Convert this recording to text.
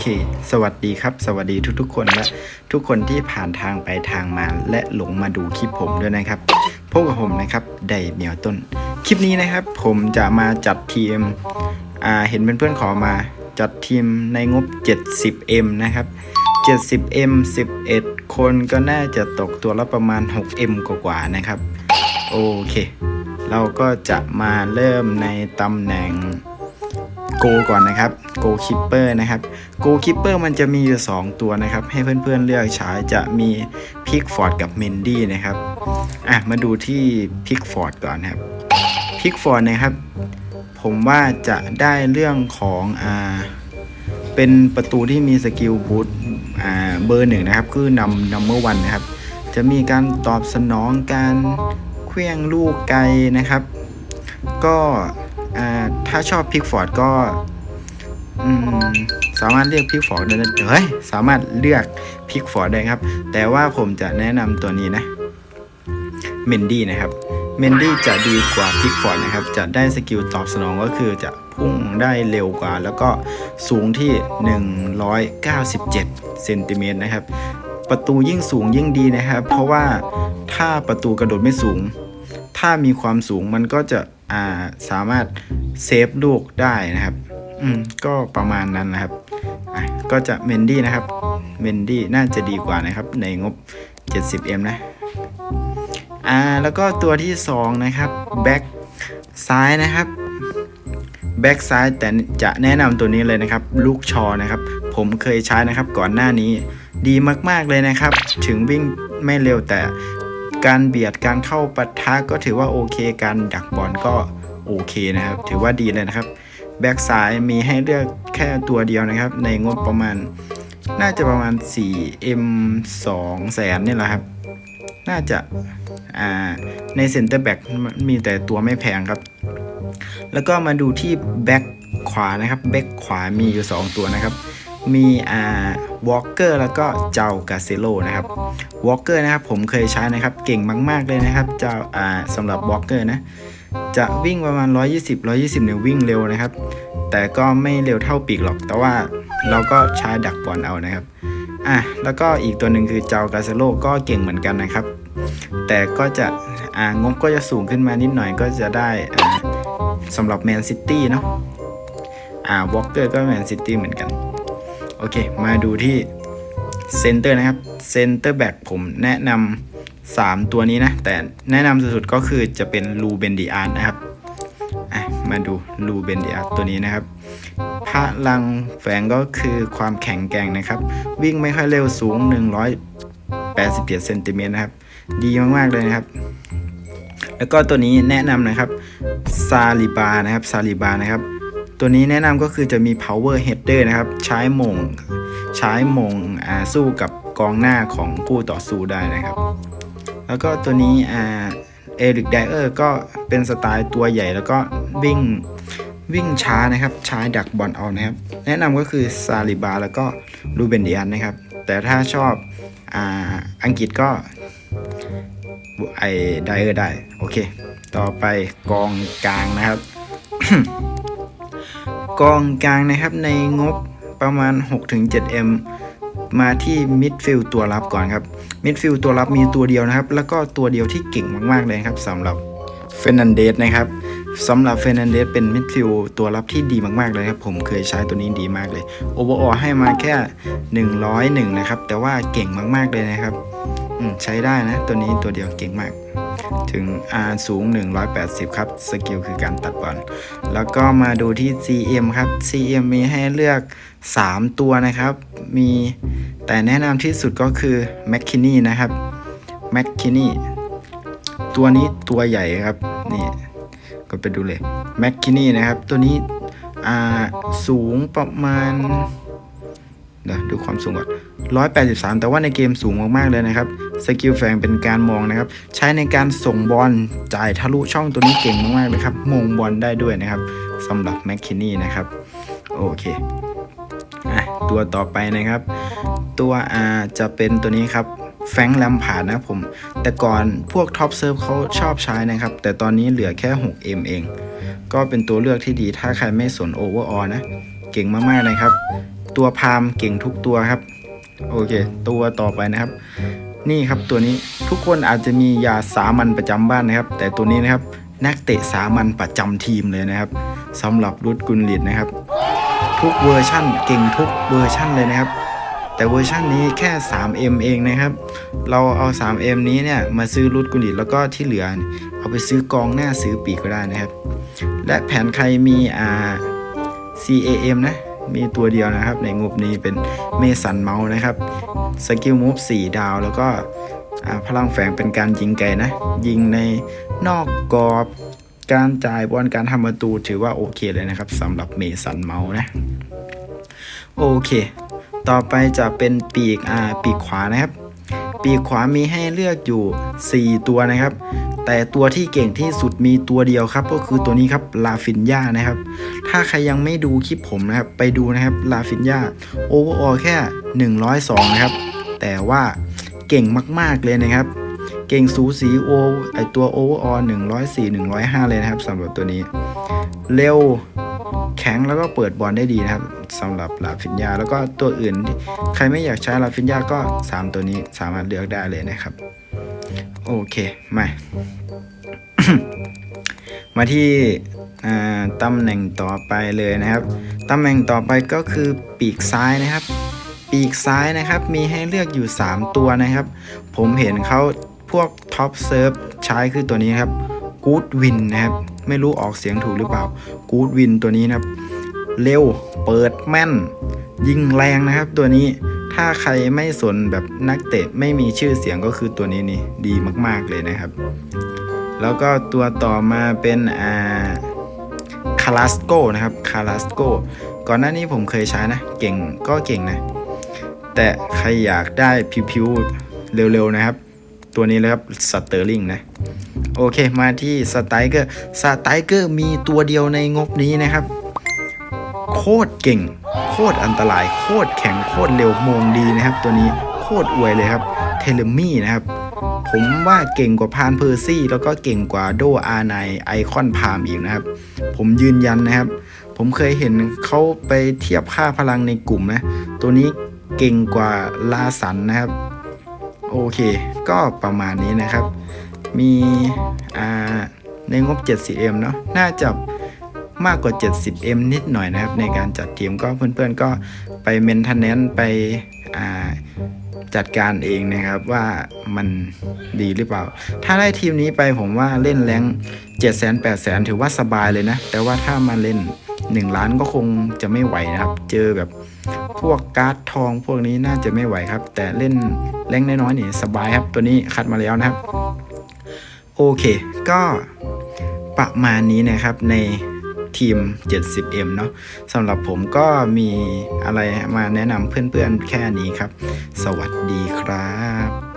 เค สวัสดีครับ สวัสดีทุกๆ คนและทุกคนที่ผ่านทางไปทางมาและหลงมาดูคลิปผมด้วยนะครับพบกับผมนะครับไดเหนียวต้น คลิปนี้นะครับ ผมจะมาจัดทีมอ่าเห็นเพื่อนๆขอมาจัดทีมในงบ 70M นะครับ 70M 11 คนก็น่าจะตกตัวละประมาณ 6M กว่าๆนะครับ โอเค เราก็จะมาเริ่มในตำแหน่ง โกก่อนนะครับโกคิปเปอร์นะครับโกคิปเปอร์มันจะมีอยู่ 2 ตัวนะครับ ให้เพื่อนๆเลือกใช้จะมีพิกฟอร์ดกับเมนดี้นะครับอะมาดูที่พิกฟอร์ดก่อนครับพิกฟอร์ดนะครับ ผมว่าจะได้เรื่องของอ่าเป็นประตูที่มีสกิลบูทอ่าเบอร์หนึ่งนะครับ คือนำนัมเบอร์วันนะครับ จะมีการตอบสนองการเคลื่องลูกไกลนะครับ ก็ ถ้าชอบพิกฟอร์ดก็สามารถเรียกพิกฟอร์ดได้นะเฮ้ยสามารถเลือกพิกฟอร์ดได้ครับ แต่ว่าผมจะแนะนำตัวนี้นะเมนดี้นะครับเมนดี้จะดีกว่าพิกฟอร์ดนะครับ จะได้สกิลตอบสนองก็คือจะพุ่งได้เร็วกว่า แล้วก็สูงที่ 197เซนติเมตรนะครับ ประตูยิ่งสูงยิ่งดีนะครับ เพราะว่าถ้าประตูกระโดดไม่สูง ถ้ามีความสูงมันก็จะ อ่าสามารถเซฟลูกได้นะครับ อืมก็ประมาณนั้นนะครับอะก็จะเมนดี้นะครับเมนดี้น่าจะดีกว่านะครับ ในงบ 70M นะอ่าแล้วก็ตัวที่ 2 นะครับแบ็กซ้ายนะครับแบ็กซ้ายแต่จะแนะนำตัวนี้เลยนะครับ ลูกชอนะครับ ผมเคยใช้นะครับก่อนหน้านี้ดีมากๆเลยนะครับ ถึงวิ่งไม่เร็วแต่ การเบียดการเข้าปะทะก็ถือว่าโอเค การดักบอลก็โอเคนะครับ ถือว่าดีเลยนะครับ แบ็กซ้ายมีให้เลือกแค่ตัวเดียวนะครับ ในงบประมาณ น่าจะประมาณ 4M 2แสนนี่แหละครับ น่าจะาในเซ็นเตอร์แบ็กมีแต่ตัวไม่แพงครับ แล้วก็มาดูที่แบ็กขวานะครับ แบ็กขวามีอยู่ 2 ตัวนะครับ มีอ่าวอลเกอร์แล้วก็เจ้ากาเซโลนะครับวอลเกอร์นะครับผมเคยใช้นะครับเก่งมาก ๆ เลยนะครับเจ้าอ่าสำหรับวอลเกอร์นะจะวิ่งประมาณ 120 120เนี่ยวิ่งเร็วนะครับ แต่ก็ไม่เร็วเท่าปีกหรอก แต่ว่าเราก็ใช้ดักบอลเอานะครับอะแล้วก็อีกตัวหนึ่งคือเจ้ากาเซโลก็เก่งเหมือนกันนะครับ แต่ก็จะอ่างบก็จะสูงขึ้นมานิดหน่อยก็จะได้อ่าสำหรับแมนซิตี้เนาะอ่าวอลเกอร์ก็แมนซิตี้เหมือนกัน โอเค มาดูที่เซนเตอร์นะครับเซนเตอร์แบ็กผมแนะนำา3ตัวนี้นะ แต่แนะนำสุดๆก็คือจะเป็นลูเบนดิอาร์นะครับมาดูลูเบนดิอาร์ตัวนี้นะครับพลังแฝงก็คือความแข็งแกร่งนะครับ วิ่งไม่ค่อยเร็วสูง 187เซนติเมตรนะครับ ดีมากๆเลยนะครับ แล้วก็ตัวนี้แนะนำนะครับซาลิบานะครับซาลิบานะครับ ตัวนี้แนะนำก็คือจะมี power header นะครับ ใช้มง ใช้มงสู้กับกองหน้าของคู่ต่อสู้ได้นะครับ แล้วก็ตัวนี้เอริกไดเออร์ก็เป็นสไตล์ตัวใหญ่แล้วก็วิ่งวิ่งช้านะครับใช้ดักบอลเอานะครับ แนะนำก็คือซาลิบาแล้วก็ลูเบนเดียนนะครับ แต่ถ้าชอบอาอังกฤษก็ไอไดเออร์ได้ โอเค ต่อไปกองกลางนะครับ กองกลางนะครับในงบประมาณ 6-7M มาที่มิดฟิลตัวรับก่อนครับ มิดฟิลตัวรับมีตัวเดียวนะครับ แล้วก็ตัวเดียวที่เก่งมากๆเลยครับสำหรับเฟรนันเดสนะครับสำหรับเฟรนันเดสเป็นมิดฟิลตัวรับที่ดีมากๆเลยครับ ผมเคยใช้ตัวนี้ดีมากเลยโอเวอร์ออให้มาแค่ 101 นะครับ แต่ว่าเก่งมากๆเลยนะครับ ใช้ได้นะ ตัวนี้ตัวเดียวเก่งมาก ถึง R สูง 180 ครับ สกิลคือการตัดบอลแล้วก็มาดูที่ CM ครับ CM มีให้เลือก 3 ตัวนะครับ มีแต่แนะนำที่สุดก็คือ m c k i n n e y นะครับ m c k i n n e y ตัวนี้ตัวใหญ่ครับ นี่ ก็ไปดูเลย m c k i n n e y นะครับ ตัวนี้อาสูงประมาณเดี๋ยวดูความสูงก่อน183 แต่ว่าในเกมสูงมากๆเลยนะครับ สกิลแฝงเป็นการมองนะครับ ใช้ในการส่งบอลจ่ายทะลุช่องตัวนี้เก่งมากๆเลยครับมงบอลได้ด้วยนะครับสำหรับแมคคินนี่นะครับ โอเคอะตัวต่อไปนะครับ ตัวอาจะเป็นตัวนี้ครับแฟงแลมผ่านนะผม แต่ก่อนพวกท็อปเซิร์ฟเขาชอบใช้นะครับ แต่ตอนนี้เหลือแค่ 6M เอง ก็เป็นตัวเลือกที่ดีถ้าใครไม่สนโอเวอร์ออนะ เก่งมากๆเลยครับ ตัวพามเก่งทุกตัวครับ โอเค ตัวต่อไปนะครับ นี่ครับตัวนี้ทุกคนอาจจะมียาสามัญประจำบ้านนะครับ แต่ตัวนี้นะครับนักเตะสามัญประจำทีมเลยนะครับสำหรับรุดกุลลิตนะครับ ทุกเวอร์ชั่นเก่งทุกเวอร์ชั่นเลยนะครับ แต่เวอร์ชันนี้แค่ 3M เองนะครับ เราเอา 3M นี้เนี่ยมาซื้อรุดกุลลิตแล้วก็ที่เหลือ เอาไปซื้อกองหน้าซื้อปีกก็ได้นะครับ และแผนใครมีอ่า CAM นะ มีตัวเดียวนะครับ ในงบนี้เป็นเมสันเมาส์นะครับสกิลมูฟ4ดาวแล้วก็พลังแฝงเป็นการยิงไกลนะ ยิงในนอกกรอบการจ่ายบอลการทำประตูถือว่าโอเคเลยนะครับสำหรับเมสันเมาส์นะ โอเค ต่อไปจะเป็นปีกอ่าปีกขวานะครับ ปีกขวามีให้เลือกอยู่ 4 ตัวนะครับ แต่ตัวที่เก่งที่สุดมีตัวเดียวครับ ก็คือตัวนี้ครับลาฟินยานะครับ ถ้าใครยังไม่ดูคลิปผมนะครับ ไปดูนะครับลาฟินยาโอเวอร์ออแค่ 102 นะครับ แต่ว่าเก่งมาก ๆ เลยนะครับ เก่งสูสีโอไอตัวโอเวอร์ออ104 105 เลยนะครับสำหรับตัวนี้ เร็ว แข็งแล้วก็เปิดบอลได้ดีนะครับสำหรับลาฟินยาแล้วก็ตัวอื่น ใครไม่อยากใช้ลาฟินยาก็ 3 ตัวนี้สามารถเลือกได้เลยนะครับ โอเค มา มาที่ตำแหน่งต่อไปเลยนะครับตำแหน่งต่อไปก็คือปีกซ้ายนะครับ ปีกซ้ายนะครับมีให้เลือกอยู่ 3 ตัวนะครับ ผมเห็นเขาพวกท็อปเซิร์ฟใช้คือตัวนี้ครับ กูดวินนะครับ ไม่รู้ออกเสียงถูกหรือเปล่ากูดวินตัวนี้นะครับ เร็ว เปิดแม่น ยิงแรงนะครับ ตัวนี้ถ้าใครไม่สนแบบนักเตะไม่มีชื่อเสียงก็คือตัวนี้นี่ดีมาก ๆเลยนะครับ แล้วก็ตัวต่อมาเป็นอ่าคาราสโกนะครับคาราสโกก่อนหน้านี้ผมเคยใช้นะ เก่งก็เก่งนะ แต่ใครอยากได้ผิวๆเร็วๆนะครับ ตัวนี้เลยครับสเตอร์ลิงนะโอเค มาที่สไตเกอร์สไตเกอร์มีตัวเดียวในงบนี้นะครับ โคตรเก่ง โคตรอันตราย โคตรแข็ง โคตรเร็วมงดีนะครับ ตัวนี้โคตรอวยเลยครับ เทเลมี่นะครับ ผมว่าเก่งกว่าพานเพอร์ซี่ แล้วก็เก่งกว่าโดอาไนไอคอนพามอีกนะครับ ผมยืนยันนะครับ ผมเคยเห็นเขาไปเทียบค่าพลังในกลุ่มนะ ตัวนี้เก่งกว่าลาสันนะครับ โอเค ก็ประมาณนี้นะครับ มีในงบ 70M เนาะน่าจะมากกว่า 70M นิดหน่อยนะครับ ในการจัดทีมก็เพื่อนๆก็ไปเมนเทนเนนไปจัดการเองนะครับว่ามันดีหรือเปล่า ถ้าได้ทีมนี้ไปผมว่าเล่นแรง7 0 0 0 0 8 0 0 0ถือว่าสบายเลยนะ แต่ว่าถ้ามาเล่น 1 ล้านก็คงจะไม่ไหวนะครับ เจอแบบพวกการ์ดทองพวกนี้น่าจะไม่ไหวครับ แต่เล่นแรงน้อยๆนี่สบายครับ ตัวนี้คัดมาแล้วนะครับ โอเค ก็ประมาณนี้นะครับในทีม 70M เนาะสำหรับผมก็มีอะไรมาแนะนำเพื่อนๆแค่นี้ครับ สวัสดีครับ